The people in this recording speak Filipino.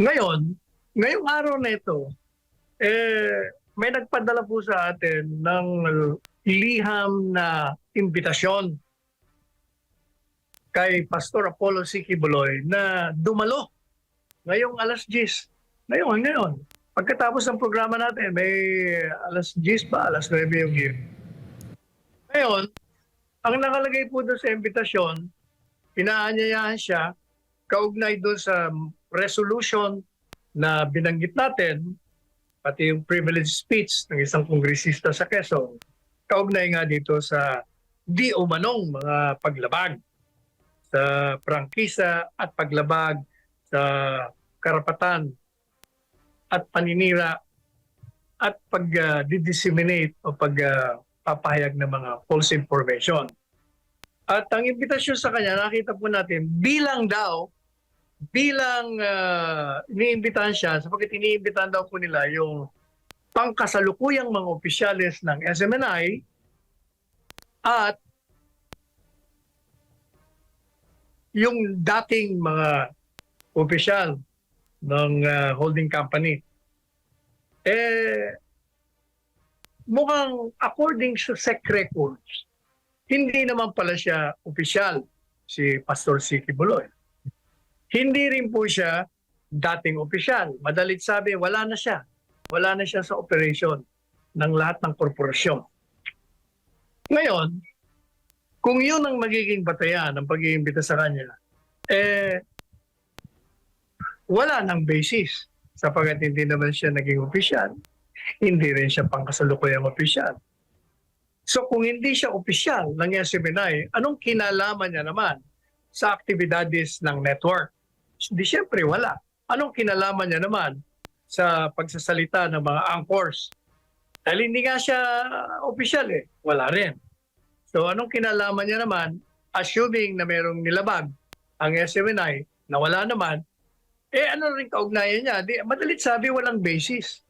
Ngayon, ngayong araw na ito, eh, may nagpadala po sa atin ng liham na imbitasyon kay Pastor Apollo C. Kibuloy na dumalo ngayong alas 10. Ngayon, ngayon. Pagkatapos ng programa natin, may alas 10 ba? Alas 9 yung game. Ngayon, ang nakalagay po doon sa imbitasyon, inaanyayahan siya kaugnay doon sa resolution na binanggit natin, pati yung privilege speech ng isang kongresista sa Quezon, kaugnay nga dito sa di umanong mga paglabag sa prangkisa at paglabag sa karapatan at paninira at pag-disseminate o pag-papahayag ng mga false information. At ang imbitasyon sa kanya, nakita po natin, bilang daw, bilang uh, iniimbitahan siya, sapagkat iniimbitahan daw po nila yung pangkasalukuyang mga opisyalis ng SMNI at yung dating mga opisyal ng uh, holding company. Eh, mukhang according sa SEC records, hindi naman pala siya opisyal, si Pastor Siki Buloy. Hindi rin po siya dating opisyal. Madalit sabi, wala na siya. Wala na siya sa operation ng lahat ng korporasyon. Ngayon, kung yun ang magiging batayan ng pag-iimbita sa kanya, eh, wala nang basis sapagkat hindi naman siya naging opisyal. Hindi rin siya pangkasalukuyang opisyal. So kung hindi siya opisyal ng SMNI, anong kinalaman niya naman sa aktibidades ng network? Hindi siyempre wala. Anong kinalaman niya naman sa pagsasalita ng mga anchors? Dahil hindi nga siya opisyal eh. Wala rin. So anong kinalaman niya naman, assuming na mayroong nilabag ang SMNI na wala naman, eh ano rin kaugnayan niya? Di, madalit sabi, walang basis.